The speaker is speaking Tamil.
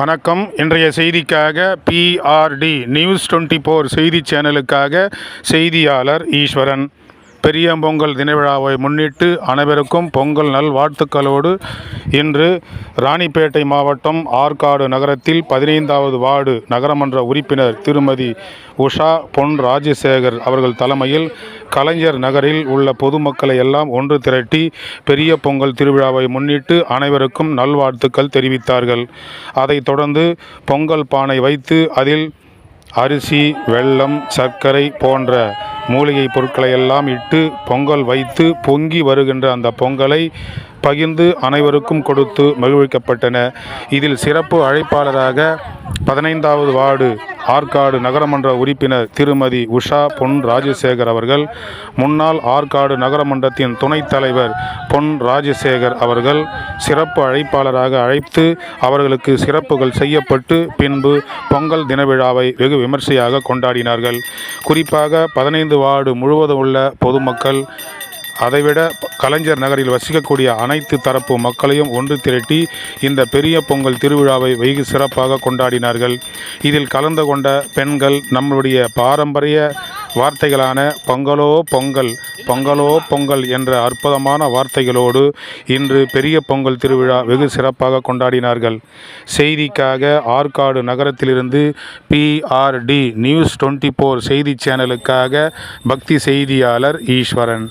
வணக்கம். இன்றைய செய்திக்காக பிஆர்டி நியூஸ் டுவெண்ட்டி ஃபோர் செய்தி சேனலுக்காக செய்தியாளர் ஈஸ்வரன். பெரிய பொங்கல் தினவிழாவை முன்னிட்டு அனைவருக்கும் பொங்கல் நல்வாழ்த்துக்களோடு இன்று ராணிப்பேட்டை மாவட்டம் ஆற்காடு நகரத்தில் பதினைந்தாவது வார்டு நகரமன்ற உறுப்பினர் திருமதி உஷா பொன் ராஜசேகர் அவர்கள் தலைமையில் கலைஞர் நகரில் உள்ள பொதுமக்களை எல்லாம் ஒன்று திரட்டி பெரிய பொங்கல் திருவிழாவை முன்னிட்டு அனைவருக்கும் நல்வாழ்த்துக்கள் தெரிவித்தார்கள். அதைத் தொடர்ந்து பொங்கல் பானை வைத்து அதில் அரிசி வெள்ளம் சர்க்கரை போன்ற மூலிகை பொருட்களை எல்லாம் இட்டு பொங்கல் வைத்து பொங்கி வருகின்ற அந்த பொங்கலை பகிர்ந்து அனைவருக்கும் கொடுத்து மகிழ்விக்கப்பட்டன. இதில் சிறப்பு அழைப்பாளராக பதினைந்தாவது வார்டு ஆற்காடு நகரமன்ற உறுப்பினர் திருமதி உஷா பொன் ராஜசேகர் அவர்கள் முன்னாள் ஆற்காடு நகரமன்றத்தின் துணைத் தலைவர் பொன் ராஜசேகர் அவர்கள் சிறப்பு அழைப்பாளராக அழைத்து அவர்களுக்கு சிறப்புகள் செய்யப்பட்டு பின்பு பொங்கல் தின விழாவை வெகு விமர்சையாக கொண்டாடினார்கள். குறிப்பாக பதினைந்து வார்டு முழுவதும் உள்ள பொதுமக்கள் அதைவிட கலைஞர் நகரில் வசிக்கக்கூடிய அனைத்து தரப்பு மக்களையும் ஒன்று திரட்டி இந்த பெரிய பொங்கல் திருவிழாவை வெகு சிறப்பாக கொண்டாடினார்கள். இதில் கலந்து கொண்ட பெண்கள் நம்முடைய பாரம்பரிய வார்த்தைகளான பொங்கலோ பொங்கல் பொங்கலோ பொங்கல் என்ற அற்புதமான வார்த்தைகளோடு இன்று பெரிய பொங்கல் திருவிழா வெகு சிறப்பாக கொண்டாடினார்கள். செய்திக்காக ஆற்காடு நகரத்திலிருந்து பிஆர்டி நியூஸ் டுவெண்ட்டி ஃபோர் செய்தி சேனலுக்காக பக்தி செய்தியாளர் ஈஸ்வரன்.